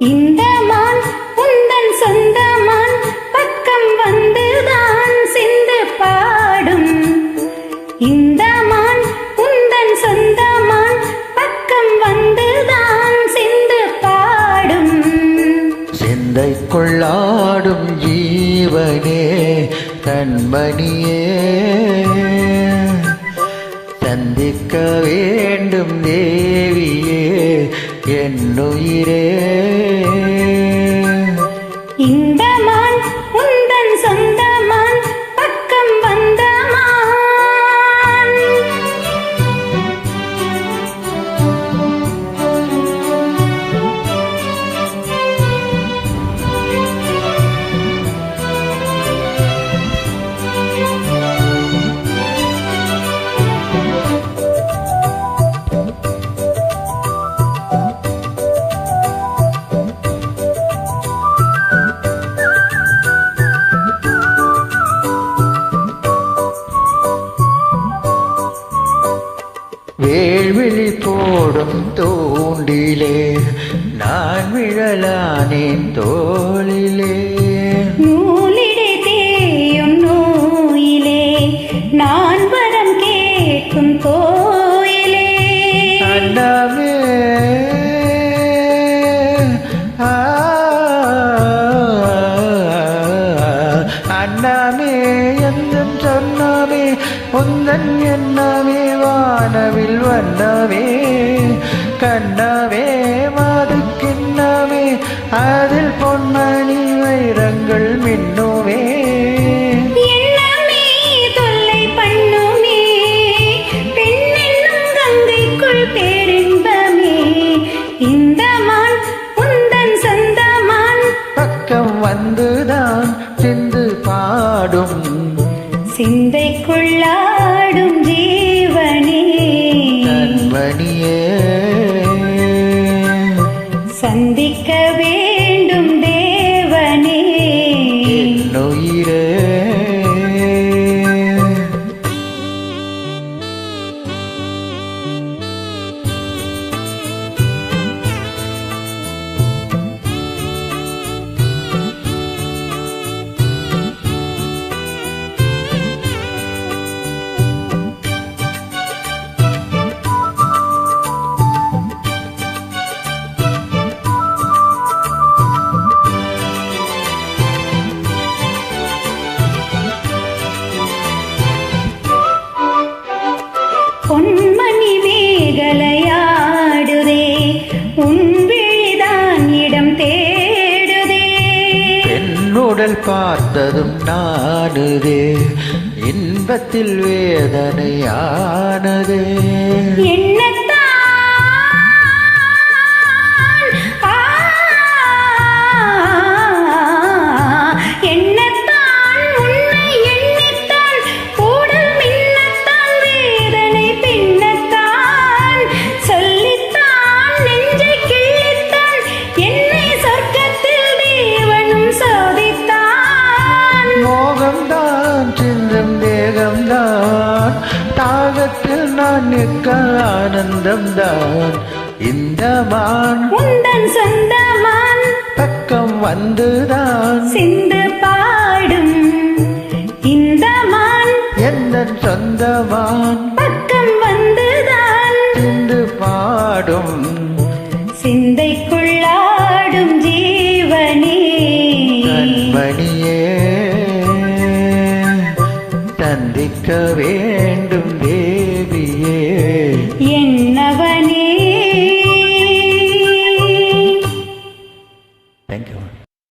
இந்த மான் உந்தன் சொந்த மான் பக்கம் வந்துதான் சிந்து பாடும். இந்த மான் உந்தன் சொந்த மான் பக்கம் வந்துதான் சிந்து பாடும். சிந்தை கொள்ளாடும் ஜீவனே கண்மணியே. சந்திக்க வேண்டும் தேவி என்னுயிரே வேள்விழி போடும் தூண்டிலே நான் விழலானேன் தோளிலே. சொன்னாமே உந்தன் எண்ணமே வானவில் வண்ணமே கண்ணமே மாது கிண்ணமே அதில் பொன்மணி வைரங்கள் மின்னுமே வந்துதான் சிந்து பாடும் சிந்தைக்குள்ளாடும் ஜீவனே. சந்திக்க பார்த்ததும் நானுதே. இன்பத்தில் வேதனையானதே. ஆனந்தம்தான் இந்த மான் உந்தன் சொந்தமான் பக்கம் வந்துதான். சிந்து பாடும். இந்த மான் எந்த சொந்தமான் பக்கம் வந்துதான். சிந்து பாடும். சிந்தைக்குள்ளாடும் ஜீவனே. கண்மணியே சந்திக்க வேண்டும்